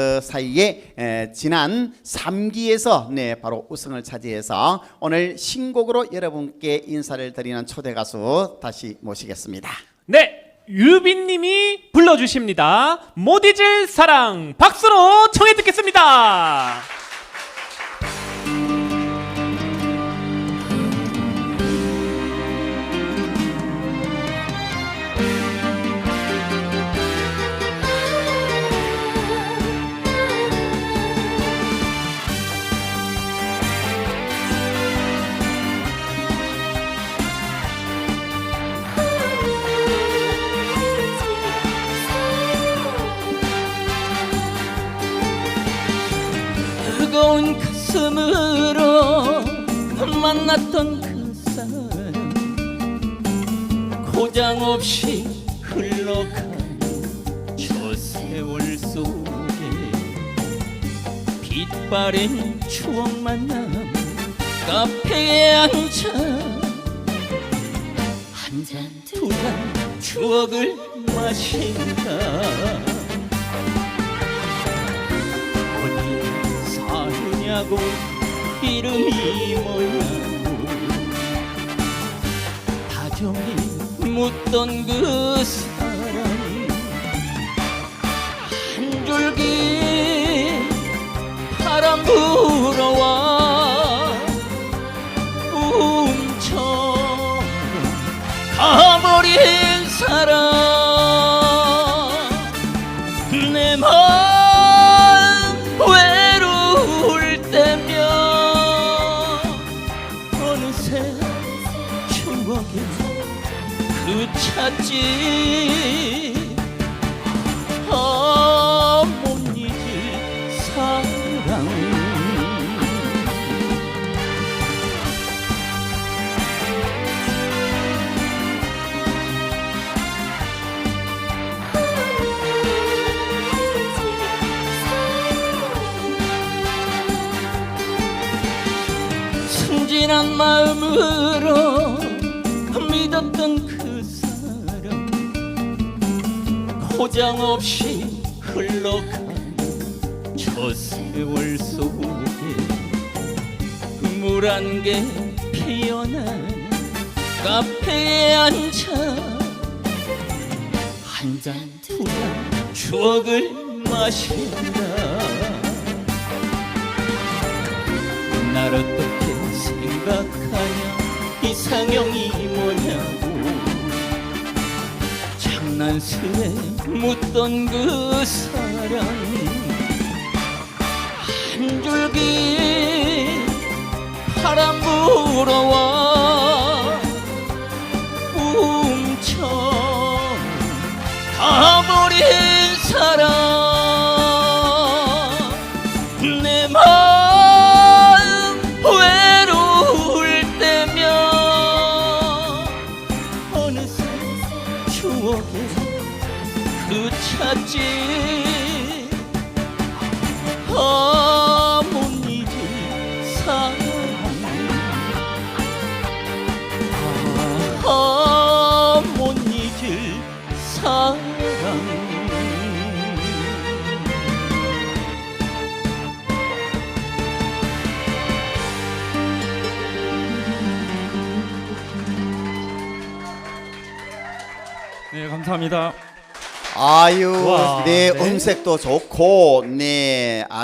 그 사이에 에, 지난 3기에서 네 바로 우승을 차지해서 오늘 신곡으로 여러분께 인사를 드리는 초대 가수 다시 모시겠습니다. 네, 유빈님이 불러주십니다. 못 잊을 사랑 박수로 청해 듣겠습니다. 뜨거운 가슴으로 만났던 그 사람. 고장 없이 흘러간 저 세월 속에 빛바랜 추억 만남 카페에 앉아 한 잔 두 잔 추억을 마신다 사느냐고 이름이 뭐냐고. 다정히 묻던 그 사람 한 줄기 바람 불어와 꿈처럼 가버린 사람 찾지? 아 못 잊을 사랑 순진한 마음으로 믿었던 그 고장 없이 흘러간 저 세월 속에 물한 개 피어난 카페에 앉아 한 잔 두 잔 추억을 마신다. 날 어떻게 생각하냐? 이상형이 뭐냐 고 장난스레 묻던 그 사람 한 줄기 바람 불어와 꿈처럼 가버린 사람 내 마음 외로울 때면 어느새 추억에 그 찾지. 아 네, 감사합니다. 아유, 와, 네, 네. 음색도 좋고, 네, 아